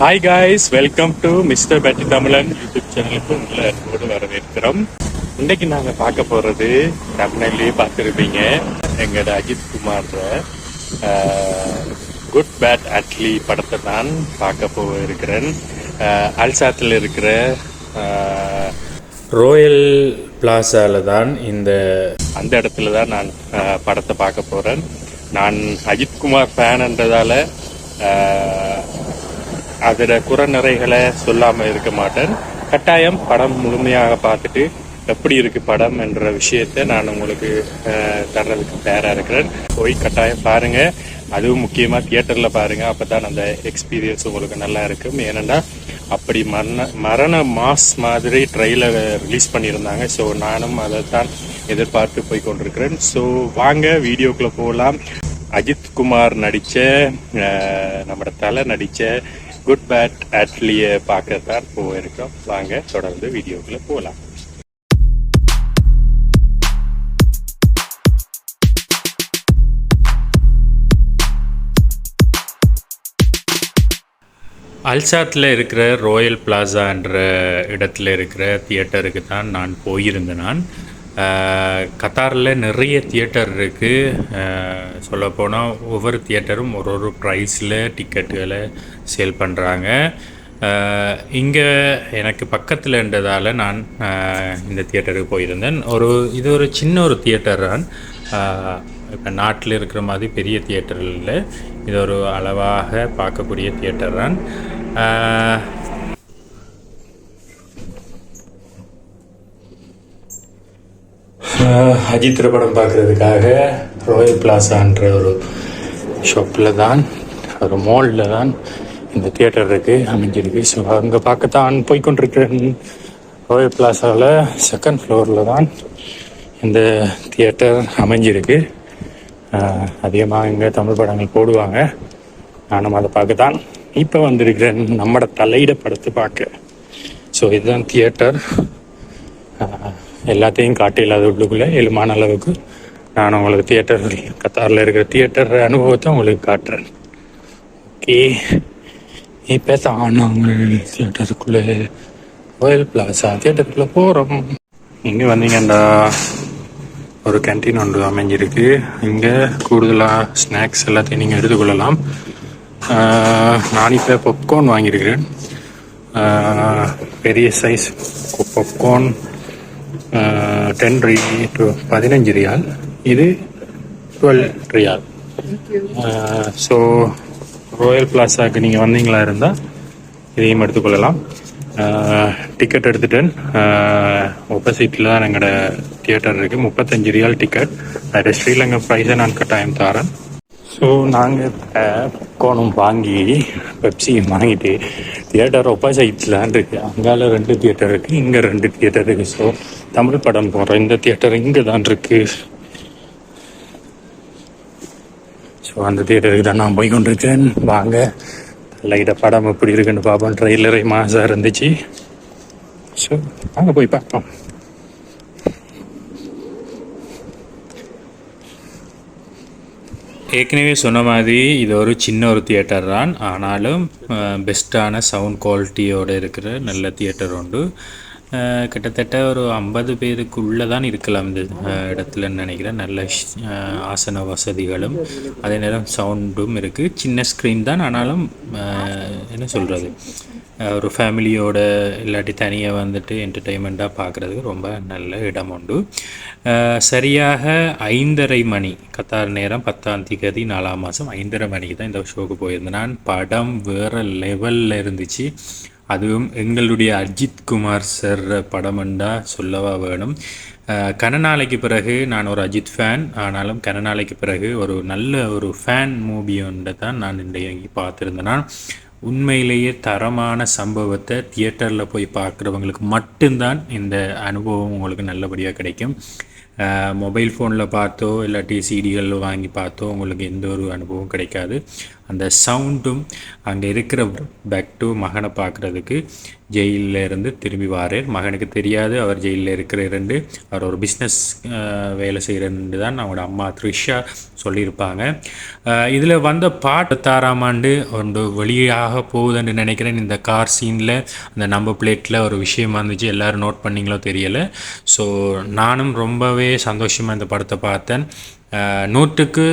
Hi guys welcome to Mister பெட்டி தமிழன் YouTube சேனலுக்கு உங்களை அன்போடு வரவேற்கிறோம். இன்னைக்கு நாங்க பார்க்க போறது தமிழ்லேயே பார்த்துருப்பீங்க. எங்களோட Ajith Kumar good bad ugly படத்தை நான் பார்க்க போக இருக்கிறேன் அல்சாத்தில் இருக்கிற ரோயல் பிளாசாவில் தான் இந்த அந்த இடத்துல தான் நான் படத்தை பார்க்க போகிறேன் நான் அஜித் குமார் ஃபேன்ன்றதால அதில் குறநிறைகளை சொல்லாமல் இருக்க மாட்டேன். கட்டாயம் படம் முழுமையாக பார்த்துட்டு எப்படி இருக்கு படம் என்ற விஷயத்தை நான் உங்களுக்கு தர்றதுக்கு தயாராக இருக்கிறேன். போய் கட்டாயம் பாருங்க. அதுவும் முக்கியமாக தியேட்டரில் பாருங்க. அப்பதான் அந்த எக்ஸ்பீரியன்ஸ் உங்களுக்கு நல்லா இருக்கும். ஏனென்றா அப்படி மரண மரண மாஸ் மாதிரி ட்ரெயிலர் ரிலீஸ் பண்ணியிருந்தாங்க. ஸோ நானும் அதை தான் எதிர்பார்த்து போய் கொண்டிருக்கிறேன். ஸோ வாங்க வீடியோக்குள்ளே போகலாம் அஜித் குமார் நடித்த நம்ம தலை நடித்த குட் பேட் அட்லியை பார்க்க தான் போயிருக்கோம் வாங்க தொடர்ந்து வீடியோக்குள்ள போகலாம் அல்சாத்தில் இருக்கிற ராயல் பிளாசான்ற இடத்துல இருக்கிற தியேட்டருக்கு தான் நான் போயிருந்தேன் நான். கத்தாரில் நிறைய தியேட்டர் இருக்குது சொல்லப்போனால் ஒவ்வொரு தியேட்டரும் ஒரு ஒரு ப்ரைஸில் டிக்கெட்டுகளை சேல் பண்ணுறாங்க இங்கே எனக்கு பக்கத்தில் இருந்ததால் நான் இந்த தியேட்டருக்கு போயிருந்தேன். ஒரு இது ஒரு சின்ன ஒரு தியேட்டர் தான். இப்போ நாட்டில் இருக்கிற மாதிரி பெரிய தியேட்டர் இல்லை. இது ஒரு அளவாக பார்க்கக்கூடிய தியேட்டர் தான். அஜித் படம் பார்க்குறதுக்காக ராயல் பிளாசான்ற ஒரு ஷாப்பில் தான் ஒரு மாலில் தான் இந்த தியேட்டர் இருக்குது அமைஞ்சிருக்கு. ஸோ அங்கே பார்க்கத்தான் போய் கொண்டிருக்கிறேன் ராயல் பிளாசாவில் செகண்ட் ஃப்ளோரில் தான் இந்த தியேட்டர் அமைஞ்சிருக்கு. அதிகமாக இங்கே தமிழ் படங்கள் போடுவாங்க. நானும் அதை பார்க்கத்தான் இப்போ வந்திருக்கிறேன். நம்மட தலையிட படத்தை பார்க்க. ஸோ இதுதான் தியேட்டர் எல்லாத்தையும் காட்ட இல்லாத உள்ளுக்குள்ளே எழுமான அளவுக்கு நான் உங்களுக்கு தியேட்டர் கத்தாரில் இருக்கிற தியேட்டர் அனுபவத்தை உங்களுக்கு காட்டுறேன். ஓகே இப்போ தான் நாங்கள் தியேட்டருக்குள்ளே கோயில் பிளாசா தியேட்டருக்குள்ளே போகிறோம் இங்கே வந்தீங்கண்டா? ஒரு கேன்டீன் ஒன்று அமைஞ்சிருக்கு. இங்கே கூடுதலாக ஸ்நாக்ஸ் எல்லாத்தையும் நீங்கள் எடுத்துக்கொள்ளலாம். நான் இப்போ பொப்கார்ன் வாங்கியிருக்கிறேன். பெரிய சைஸ் பொப்கார்ன் டென் ரி பதினஞ்சு ரியால் இது டுவெல் ரியால் ஸோ ராயல் பிளாஸாக்கு நீங்கள் வந்தீங்களா இருந்தால் இதையும் எடுத்துக்கொள்ளலாம் டிக்கெட் எடுத்துட்டேன் ஒப்போசிட்டில் தான் எங்களோட தியேட்டர் இருக்குது முப்பத்தஞ்சு ரியால் டிக்கெட் அது ஸ்ரீலங்கா ப்ரைஸை நான் கட்டாயம் தரேன் ஸோ நாங்கள் கோணம் வாங்கி பெப்சியும் வாங்கிட்டு தியேட்டர் ஒப்போசைட்டில் இருக்கு. அங்கால ரெண்டு தியேட்டர் இருக்கு இங்கே ரெண்டு தியேட்டர் இருக்கு. ஸோ தமிழ் படம் போகிறோம் இந்த தியேட்டர் இங்கே தான் இருக்கு. ஸோ அந்த தியேட்டருக்கு தான் நான் போய் கொண்டிருக்கேன் வாங்க லைட்ட படம் எப்படி இருக்குன்னு பார்ப்போம். ட்ரெய்லரே மாசாக இருந்துச்சு. ஸோ வாங்க போய் பார்ப்போம். ஏற்கனவே சொன்ன மாதிரி இது ஒரு சின்ன ஒரு தியேட்டர் தான். ஆனாலும் பெஸ்ட்டான சவுண்ட் குவாலிட்டியோடு இருக்கிற நல்ல தியேட்டர் உண்டு. கிட்டத்தட்ட ஒரு ஐம்பது பேருக்குள்ளே தான் இருக்கலாம் இந்த இடத்துலன்னு நினைக்கிறேன். நல்ல ஷ்- ஆசன வசதிகளும் அதே நேரம் சவுண்டும் இருக்குது சின்ன ஸ்க்ரீன் தான். ஆனாலும் என்ன சொல்கிறது ஒரு ஃபேமிலியோட இல்லாட்டி தனியாக வந்துட்டு என்டர்டெயின்மெண்ட்டாக பார்க்குறதுக்கு ரொம்ப நல்ல இடம் உண்டு. சரியாக ஐந்தரை மணி கத்தார் நேரம் பத்தாம் தேதி நாலாம் மாதம் ஐந்தரை மணிக்கு தான் இந்த ஷோக்கு போயிருந்தேன். நான் படம் வேறு லெவலில் இருந்துச்சு. அதுவும் எங்களுடைய அஜித் குமார் சார் படம்ண்டா சொல்லவா வேணும். கனநாளைக்கு பிறகு நான் ஒரு அஜித் ஃபேன் ஆனாலும் கனநாளைக்கு பிறகு ஒரு நல்ல ஒரு ஃபேன் மூவி ஒன்றை தான் நான் இன்றைய பார்த்துருந்தேன். நான் உண்மையிலேயே தரமான சம்பவத்தை தியேட்டரில் போய் பார்க்குறவங்களுக்கு மட்டும்தான் இந்த அனுபவம் உங்களுக்கு நல்லபடியாக கிடைக்கும். மொபைல் ஃபோனில் பார்த்தோ இல்லாட்டி சிடிகளில் வாங்கி பார்த்தோ உங்களுக்கு எந்த ஒரு அனுபவம் கிடைக்காது. அந்த சவுண்டும் அங்கே இருக்கிற பேக் டு மகனை பார்க்குறதுக்கு ஜெயிலில் இருந்து திரும்பி வாரேன். மகனுக்கு தெரியாது அவர் ஜெயிலில் இருக்கிற அவர் ஒரு பிஸ்னஸ் வேலை செய்கிறன்னு தான் அவங்களோட அம்மா த்ரிஷா சொல்லியிருப்பாங்க. இதில் வந்த பாட்டு தாராம் ஆண்டு ஒன்று வெளியாக போகுதுன்னு நினைக்கிறேன். இந்த கார் சீனில் அந்த நம்பர் பிளேட்டில் ஒரு விஷயமா இருந்துச்சு எல்லோரும் நோட் பண்ணிங்களோ தெரியலை. ஸோ நானும் ரொம்பவே சந்தோஷமாக இந்த படத்தை பார்த்தேன். நூற்றுக்கு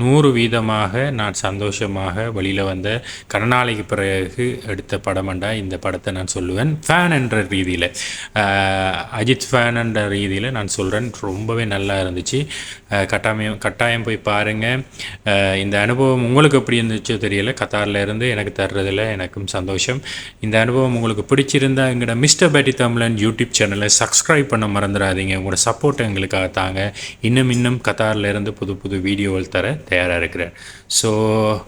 நூறு வீதமாக நான் சந்தோஷமாக வெளியில் வந்த கருணாலைக்கு பிறகு எடுத்த படமண்டா இந்த படத்தை நான் சொல்லுவேன். ஃபேன் என்ற ரீதியில். அஜித் ஃபேன் என்ற ரீதியில் நான் சொல்கிறேன் ரொம்பவே நல்லா இருந்துச்சு. கட்டாயம் கட்டாயம் போய் பாருங்கள் இந்த அனுபவம் உங்களுக்கு எப்படி இருந்துச்சோ தெரியல. கத்தாரில் இருந்து எனக்கு தர்றதில் எனக்கும் சந்தோஷம். இந்த அனுபவம் உங்களுக்கு பிடிச்சிருந்தா எங்களோட மிஸ்டர் பேட்டி தமிழன் யூடியூப் சேனலை சப்ஸ்கிரைப் பண்ண மறந்துடாதீங்க. உங்களோட சப்போர்ட் எங்களுக்காக தாங்க. இன்னும் இன்னும் கத்தாரில் இருந்து புது புது வீடியோவில் தர தயாராக இருக்கிறேன். ஸோ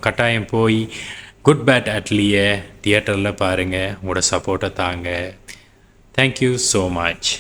கட்டாயம் போய் குட் பேட் அட்லியை தியேட்டரில் பாருங்கள் உங்களோட சப்போர்ட்டை தாங்க. Thank you so much